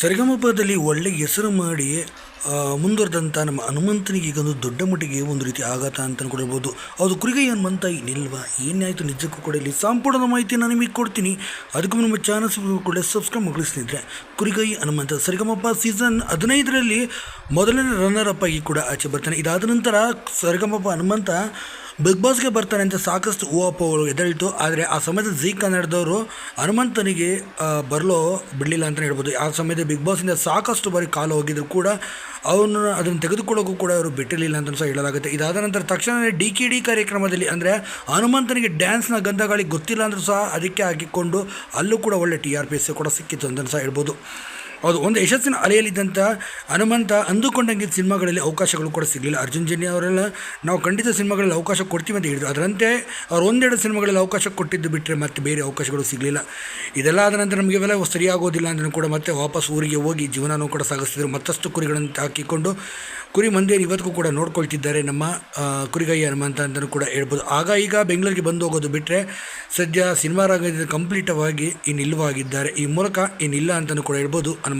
ಸರಿಗಮಪದಲ್ಲಿ ಒಳ್ಳೆ ಹೆಸರು ಮಾಡಿ ಮುಂದುವರೆದಂಥ ನಮ್ಮ ಹನುಮಂತನಿಗೆ ಈಗೊಂದು ದೊಡ್ಡ ಮಟ್ಟಿಗೆ ಒಂದು ರೀತಿ ಆಘಾತ ಅಂತ ಕೂಡ ಅದು ಕುರಿಗೈ ಹನುಮಂತ ನಿಲ್ವಾ ಏನಾಯಿತು ನಿಜಕ್ಕೂ ಕೂಡ ಇಲ್ಲಿ ಸಂಪೂರ್ಣದ ಮಾಹಿತಿ ನಾನು ನಿಮಗೆ ಕೊಡ್ತೀನಿ. ಅದಕ್ಕೂ ನಮ್ಮ ಚಾನಲ್ ಕೂಡ ಸಬ್ಸ್ಕ್ರೈಬ್ ಮುಗಿಸ್ತಿದ್ರೆ ಕುರಿಗೈ, ಹನುಮಂತ, ಸರಿಗಮಪ್ಪ ಸೀಸನ್ ಹದಿನೈದರಲ್ಲಿ ಮೊದಲನೇ ರನ್ನರ್ ಅಪ್ ಆಗಿ ಕೂಡ ಆಚೆ ಬರ್ತಾನೆ. ಇದಾದ ನಂತರ ಸರಿಗಮಪ್ಪ, ಹನುಮಂತ ಬಿಗ್ ಬಾಸ್ಗೆ ಬರ್ತಾನೆ ಅಂತ ಸಾಕಷ್ಟು ಹೂವಪ್ಪಗಳು ಎದ್ದೇಳಿತು ಆದರೆ ಆ ಸಮಯದ ಜೀ ಕನ್ನಡದವರು ಹನುಮಂತನಿಗೆ ಬರಲೋ ಬರಲು ಬಿಡಲಿಲ್ಲ ಅಂತಲೇ ಹೇಳ್ಬೋದು. ಆ ಸಮಯದ ಬಿಗ್ ಬಾಸಿಂದ ಸಾಕಷ್ಟು ಬಾರಿ ಕಾಲು ಹೋಗಿದ್ರು ಕೂಡ ಅವನು ಅದನ್ನು ತೆಗೆದುಕೊಳ್ಳೋಕ್ಕೂ ಕೂಡ ಅವರು ಬಿಟ್ಟಿರಲಿಲ್ಲ ಅಂತ ಸಹ ಹೇಳಲಾಗುತ್ತೆ. ಇದಾದ ನಂತರ ತಕ್ಷಣವೇ ಡಿ ಕೆ ಡಿ ಕಾರ್ಯಕ್ರಮದಲ್ಲಿ ಅಂದರೆ ಹನುಮಂತನಿಗೆ ಡ್ಯಾನ್ಸ್ನ ಗಂಧಗಳಿಗೆ ಗೊತ್ತಿಲ್ಲ ಅಂದರೂ ಸಹ ಅದಕ್ಕೆ ಹಾಕಿಕೊಂಡು ಅಲ್ಲೂ ಕೂಡ ಒಳ್ಳೆ ಟಿ ಆರ್ ಪಿ ಎಸ್ ಕೂಡ ಸಿಕ್ಕಿತ್ತು ಅಂತ ಸಹ ಹೇಳ್ಬೋದು. ಹೌದು, ಒಂದು ಯಶಸ್ಸಿನ ಅಲೆಯಲ್ಲಿದ್ದಂಥ ಹನುಮಂತ ಅಂದುಕೊಂಡಂಗೆ ಸಿನಿಮಾಗಳಲ್ಲಿ ಅವಕಾಶಗಳು ಕೂಡ ಸಿಗಲಿಲ್ಲ. ಅರ್ಜುನ್ ಜನ್ಯ ಅವರೆಲ್ಲ ನಾವು ಖಂಡಿತ ಸಿನಿಮಾಗಳಲ್ಲಿ ಅವಕಾಶ ಕೊಡ್ತೀವಿ ಅಂತ ಹೇಳಿದ್ರು. ಅದರಂತೆ ಅವ್ರು ಒಂದೆರಡು ಸಿನಿಮಾಗಳಲ್ಲಿ ಅವಕಾಶ ಕೊಟ್ಟಿದ್ದು ಬಿಟ್ಟರೆ ಮತ್ತೆ ಬೇರೆ ಅವಕಾಶಗಳು ಸಿಗಲಿಲ್ಲ. ಇದೆಲ್ಲ ಆದ ನಂತರ ನಮಗೆ ಇವೆಲ್ಲ ಸರಿಯಾಗೋದಿಲ್ಲ ಅಂತ ಕೂಡ ಮತ್ತೆ ವಾಪಸ್ ಊರಿಗೆ ಹೋಗಿ ಜೀವನನೂ ಕೂಡ ಸಾಗಿಸ್ತಿದ್ರು. ಮತ್ತಷ್ಟು ಕುರಿಗಳನ್ನು ಹಾಕಿಕೊಂಡು ಕುರಿ ಮಂದಿಯನ್ನು ಇವತ್ತಿಗೂ ಕೂಡ ನೋಡ್ಕೊಳ್ತಿದ್ದಾರೆ. ನಮ್ಮ ಕುರಿಗಾಯಿ ಕುರಿಗೈ ಹನುಮಂತ ಅಂತಲೂ ಕೂಡ ಹೇಳ್ಬೋದು. ಆಗ ಈಗ ಬೆಂಗಳೂರಿಗೆ ಬಂದು ಹೋಗೋದು ಬಿಟ್ಟರೆ ಸದ್ಯ ಸಿನಿಮಾ ರಂಗದಿಂದ ಕಂಪ್ಲೀಟವಾಗಿ ಇನ್ನಿಲ್ಲವಾಗಿದ್ದಾರೆ ಈ ಮೂಲಕ ಇನ್ನಿಲ್ಲ ಅಂತಲೂ ಕೂಡ ಹೇಳ್ಬೋದು ಹನುಮ